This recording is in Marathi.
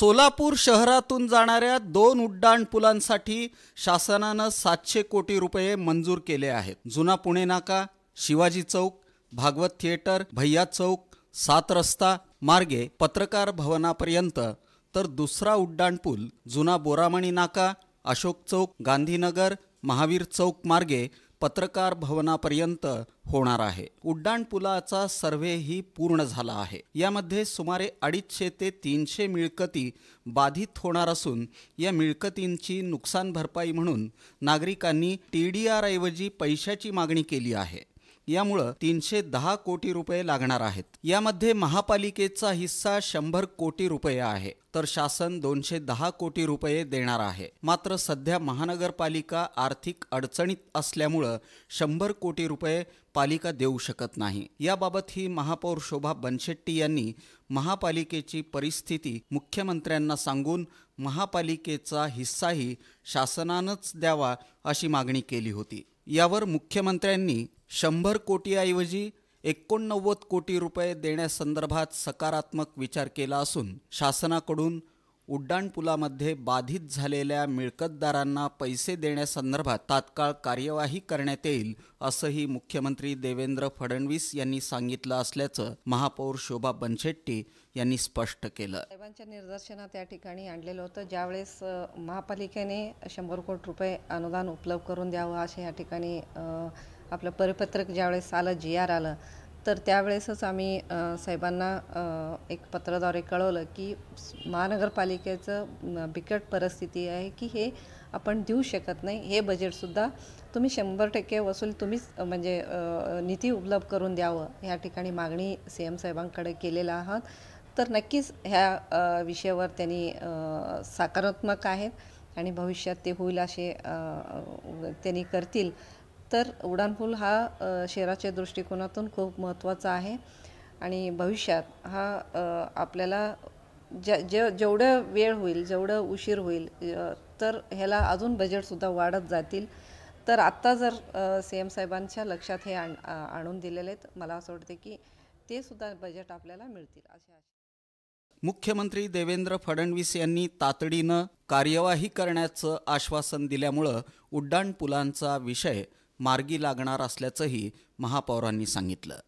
सोलापूर शहरातून जाणाऱ्या दोन उड्डाण पुलांसाठी शासनानं सातशे कोटी रुपये मंजूर केले आहेत. जुना पुणे नाका शिवाजी चौक भागवत थिएटर भैया चौक सात रस्ता मार्गे पत्रकार भवनापर्यंत. तर दुसरा उड्डाण पूल जुना बोरामणी नाका अशोक चौक गांधीनगर महावीर चौक मार्गे पत्रकार भवनापर्यंत होणार आहे. उड्डाणपुलाचा सर्व्हेही पूर्ण झाला आहे. यामध्ये सुमारे अडीचशे ते तीनशे मिळकती बाधित होणार असून या मिळकतींची नुकसान भरपाई म्हणून नागरिकांनी टी डी आर ऐवजी पैशाची मागणी केली आहे. यामुळं तीनशे दहा कोटी रुपये लागणार आहेत. यामध्ये महापालिकेचा हिस्सा शंभर कोटी रुपये आहे तर शासन दोनशे दहा कोटी रुपये देणार आहे. मात्र सध्या महानगरपालिका आर्थिक अडचणीत असल्यामुळं शंभर कोटी रुपये पालिका देऊ शकत नाही. याबाबत ही महापौर शोभा बनशेट्टी यांनी महापालिकेची परिस्थिती मुख्यमंत्र्यांना सांगून महापालिकेचा हिस्साही शासनानंच द्यावा अशी मागणी केली होती. यावर मुख्यमंत्र्यांनी शंभर कोटीऐवजी एकोणनव्वद कोटी रुपये देण्यासंदर्भात सकारात्मक विचार केला असून शासनाकडून उड्डाणपुलामध्ये बाधित झालेल्या मिळकतदारांना पैसे देण्यासंदर्भात तात्काळ कार्यवाही करण्यात येईल असंही मुख्यमंत्री देवेंद्र फडणवीस यांनी सांगितलं असल्याचं महापौर शोभा बनशेट्टी यांनी स्पष्ट केलं. साहेबांच्या निदर्शनात त्या ठिकाणी आणलेलं होतं ज्यावेळेस महापालिकेने शंभर कोटी रुपये अनुदान उपलब्ध करून द्यावं असे या ठिकाणी आपलं परिपत्रक ज्यावेळेस आलं जी आर आलं तर त्यावेळेसच आम्ही साहेबांना एक पत्राद्वारे कळवलं की महानगरपालिकेचं बिकट परिस्थिती आहे की हे आपण देऊ शकत नाही. हे बजेटसुद्धा तुम्ही शंभर टक्के वसूल तुम्हीच म्हणजे निधी उपलब्ध करून द्यावं. ह्या ठिकाणी मागणी सी एम साहेबांकडे केलेला आहात. तर नक्कीच ह्या विषयावर त्यांनी सकारात्मक आहेत आणि भविष्यात ते होईल असे त्यांनी करतील. तर उड्डाणपूल हा शहराच्या दृष्टिकोनातून खूप महत्त्वाचा आहे. आणि भविष्यात हा आपल्याला ज्या जे जेवढं वेळ होईल जेवढं उशीर होईल तर ह्याला अजून बजेटसुद्धा वाढत जातील. तर आत्ता जर सी एम साहेबांच्या लक्षात हे आण आणून दिलेले आहेत मला असं वाटते की ते सुद्धा बजेट आपल्याला मिळतील. अशा मुख्यमंत्री देवेंद्र फडणवीस यांनी तातडीनं कार्यवाही करण्याचं आश्वासन दिल्यामुळं उड्डाणपुलांचा विषय मार्गी लागणार असल्याचंही महापौरांनी सांगितलं.